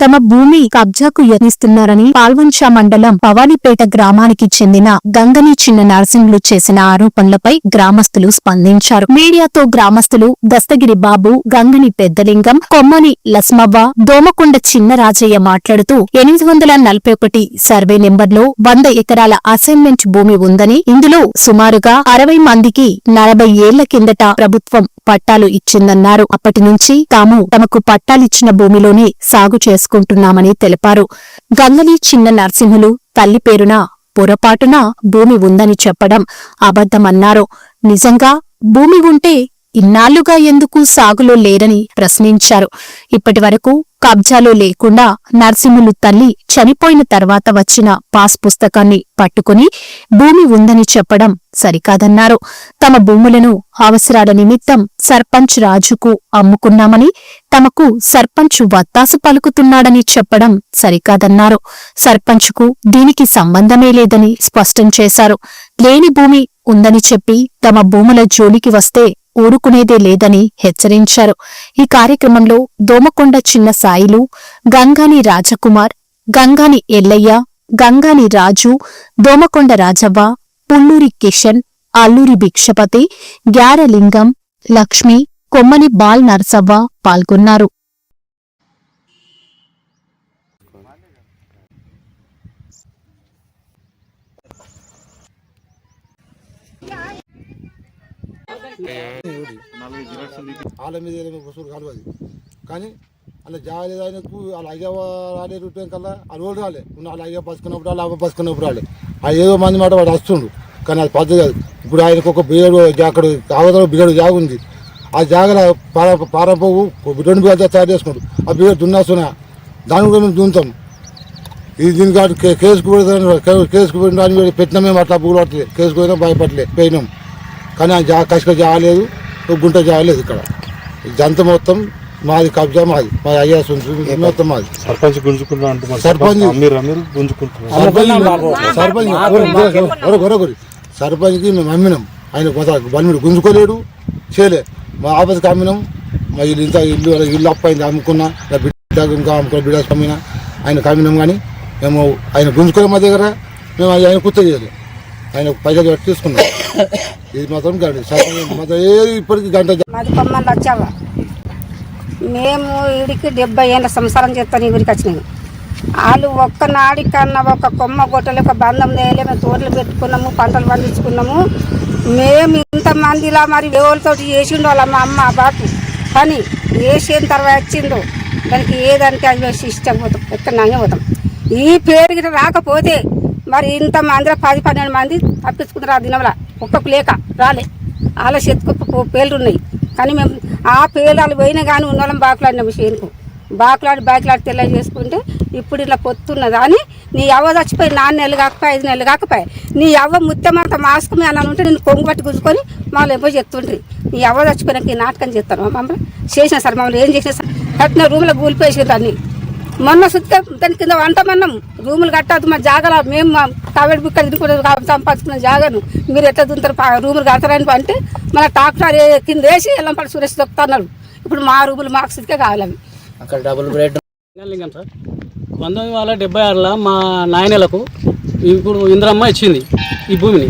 తమ భూమి కబ్జాకు యత్నిస్తున్నారని పాల్వంచా మండలం పవానిపేట గ్రామానికి చెందిన గంగని చిన్న నర్సింగ్లు చేసిన ఆరోపణలపై గ్రామస్తులు స్పందించారు. మీడియాతో గ్రామస్తులు దస్తగిరి బాబు గంగని పెద్దలింగం కొమ్మని లస్మవ్వ దోమకొండ చిన్న రాజయ్య మాట్లాడుతూ ఎనిమిది వందల నలభై ఒకటి సర్వే నెంబర్లో వంద ఎకరాల అసైన్మెంట్ భూమి ఉందని ఇందులో సుమారుగా అరవై మందికి నలభై ఏళ్ళ కిందట ప్రభుత్వం పట్టాలు ఇచ్చిందన్నారు. అప్పటి నుంచి తాము తమకు పట్టాలిచ్చిన భూమిలోనే సాగు చేసుకుంటున్నామని తెలిపారు. గంగని చిన్న నరసింహులు తల్లి పేరున పొరపాటున భూమి ఉందని చెప్పడం అబద్ధమన్నారు. నిజంగా భూమి ఉంటే ఇన్నాళ్ళుగా ఎందుకు సాగులో లేరని ప్రశ్నించారు. ఇప్పటి వరకు కబ్జాలో లేకుండా నర్సింహులు తల్లి చనిపోయిన తర్వాత వచ్చిన పాస్ పుస్తకాన్ని పట్టుకుని భూమి ఉందని చెప్పడం సరికాదన్నారు. తమ భూములను అవసరాల నిమిత్తం సర్పంచ్ రాజుకు అమ్ముకున్నామని తమకు సర్పంచ్ వత్తాసు పలుకుతున్నాడని చెప్పడం సరికాదన్నారు. సర్పంచ్కు దీనికి సంబంధమే లేదని స్పష్టం చేశారు. లేని భూమి ఉందని చెప్పి తమ భూముల జోలికి వస్తే ఊరుకునేదే లేదని హెచ్చరించారు. ఈ కార్యక్రమంలో దోమకొండ చిన్న సాయిలు గంగాని రాజకుమార్ గంగాని ఎల్లయ్య గంగాని రాజు దోమకొండ రాజవ్వ పుల్లూరి కిషన్ అల్లూరి భిక్షపతి గ్యారలింగం లక్ష్మి కొమ్మని బాల్ నర్సవ్వ పాల్గొన్నారు. వాళ్ళ మీద వసూలు కాదు అది కానీ అలా జాలేదు ఆయనకు వాళ్ళ అయ్య రాలే రూపాయి కల్లా వాళ్ళు ఓడి రాలే ఉన్న వాళ్ళ అయ్య బతుకున్నప్పుడు వాళ్ళు అవ్వ బతుకున్నప్పుడు రాలే ఆ ఏదో మంది మాట వాడు వస్తుండు కానీ అది పద్ధతి కాదు ఇప్పుడు ఆయనకు ఒక బిగడు అక్కడ కావతలో బిగడు జాగ ఉంది ఆ జాగల పార పారపోవు రెండు బిగడు తయారు చేసుకుంటాడు ఆ బిగడు దున్నాస్తున్నా దాన్ని కూడా మేము దున్నుతాం ఇది దీని కాదు. కేసుకు పెడతాను కేసుకు పెట్టిన పెట్టినా మేము అట్లా పూలు పట్టలే కేసుకు పోయినా భయపడలే పోయినాం కానీ ఆ జా కసుక జాగలేదు గుంట జాగలేదు ఇక్కడ. జంత మొత్తం మాది కబ్జా మాది మా అయ్యా మొత్తం మాది. సర్పంచ్ అంటున్నారు సర్పంచ్. సర్పంచ్ సర్పంచ్కి మేము అమ్మినాం. ఆయన కొంత బలిమిడి గుంజుకోలేడు చేయలే. మా ఆపదకి అమ్మినాం. మా ఇల్లు ఇంత ఇల్లు ఇల్లు అప్ప అయింది అమ్ముకున్నా బిడ్డ ఇంకా అమ్ముకున్న బిడ్డ అమ్మినా. ఆయనకు అమ్మినాం కానీ మేము ఆయన గుంజుకోలే మా దగ్గర. మేము ఆయన కుత్త చేయలేదు ఆయన పైసలు పెట్టి తీసుకున్నాం. ఇది మాత్రం గంట మాత్రం ఏది ఇప్పటికి గంట మాది కొమ్మలు వచ్చావా. మేము ఇడికి డెబ్బై ఏళ్ళ సంసారం చేస్తాను ఈ ఊరికి వచ్చినాయి వాళ్ళు ఒక్క నాడికన్నా ఒక కొమ్మ గొట్టలు ఒక బంధం నేలే మేము తోటలు పెట్టుకున్నాము పంటలు పండించుకున్నాము. మేము ఇంతమందిలా మరి ఎవరితోటి చేసిండు వాళ్ళ మా అమ్మ బాపు. పని వేసిన తర్వాత వచ్చిండో దానికి ఏదంటే అది వేసి ఇష్టం పోతాం ఎక్కడనే పోతాం. ఈ పేరు రాకపోతే మరి ఇంతమందిలో పది పన్నెండు మంది తప్పించుకుంటారు ఆ దినంలో ఒక్కొక్క లేక రాలే. వాళ్ళ చేతికి పేర్లు ఉన్నాయి కానీ మేము ఆ పేలాలు పోయినా కానీ ఉన్న వాళ్ళం బాకులాడిన విషయంకు బాకులాడి బాకులాడి తెల్ల చేసుకుంటే ఇప్పుడు ఇలా పొత్తున్నదా. అని నీ అవ్వ చచ్చిపోయి నాలుగు నెలలు కాకపోయి ఐదు నెలలు కాకపోయి నీ అవ్వ ముత్తమంత మాస్క్ మీద అలా ఉంటే నేను కొంగు పట్టి గుంజుకొని మమ్మల్ని ఎప్పుడు చెప్తుండ్రి. నీ అవ్వ చచ్చిపోయినాక ఈ నాటకం చేస్తాను. మమ్మల్ని చేసిన సార్ మమ్మల్ని ఏం చేసిన సార్ కట్టిన రూమ్లో కూలిపోయేసారు అన్నీ. మొన్న సుత్తే దాని కింద వంటమన్నాం రూములు కట్టద్దు మా జాగాలో మేము మా కావేడి బుక్క తినుకుంటే సంపాదించుకున్న జాగాను. మీరు ఎట్లా దుంతారు రూములు కడతారని అంటే మన ట్రాక్టర్ కింద వేసి ఎల్లంపల్లి సురేష్ దొక్కుతున్నారు ఇప్పుడు మా రూములు మాకు సుతికే కావాలి అవి. అక్కడ డబుల్ బెడ్. లింగం సార్. పంతొమ్మిది వందల డెబ్బై ఆరులో మా నాయనలకు ఇప్పుడు ఇంద్రమ్మ ఇచ్చింది ఈ భూమిని.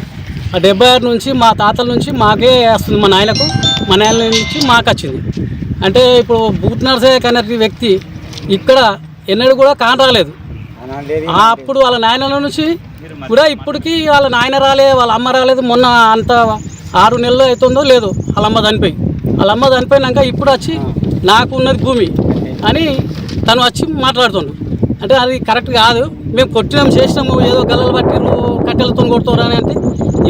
ఆ డెబ్బై ఆరు నుంచి మా తాతల నుంచి మాకే వస్తుంది మా నాయనకు మా నాయన నుంచి మాకు వచ్చింది. అంటే ఇప్పుడు బూట్ నర్సే కనే వ్యక్తి ఇక్కడ ఎన్నడూ కూడా కాన రాలేదు. అప్పుడు వాళ్ళ నాయనల నుంచి కూడా ఇప్పటికీ వాళ్ళ నాయన రాలే వాళ్ళ అమ్మ రాలేదు. మొన్న అంత ఆరు నెలలు అవుతుందో లేదో వాళ్ళ అమ్మ చనిపోయి. వాళ్ళ అమ్మ చనిపోయినాక ఇప్పుడు వచ్చి నాకు ఉన్నది భూమి అని తను వచ్చి మాట్లాడుతుండు. అంటే అది కరెక్ట్ కాదు. మేము కొట్టినాం చేసినాము ఏదో గల్లలు పట్టిరు కట్టెలతో కొడుతారు అని అంటే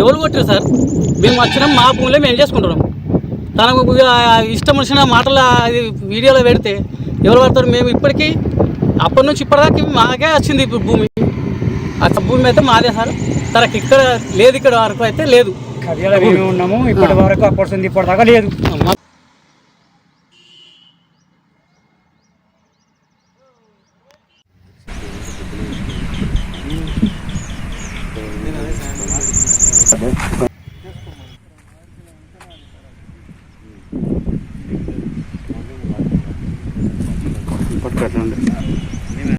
ఎవరు కొట్టారు సార్? మేము వచ్చినాం మా భూమిలో మేము చేసుకుంటున్నాం. తనకు ఇష్టం వచ్చిన మాటలు అది వీడియోలో పెడితే ఎవరు పడతారు? మేము ఇప్పటికీ అప్పటి నుంచి ఇప్పటిదాకా మాకే వచ్చింది ఇప్పుడు భూమి. ఆ భూమి అయితే మాదే సార్. తనకి ఇక్కడ లేదు ఇక్కడ వరకు అయితే లేదు. ఉన్నాము? ఇప్పటి వరకు అప్పటి ఇప్పటిదాకా లేదు.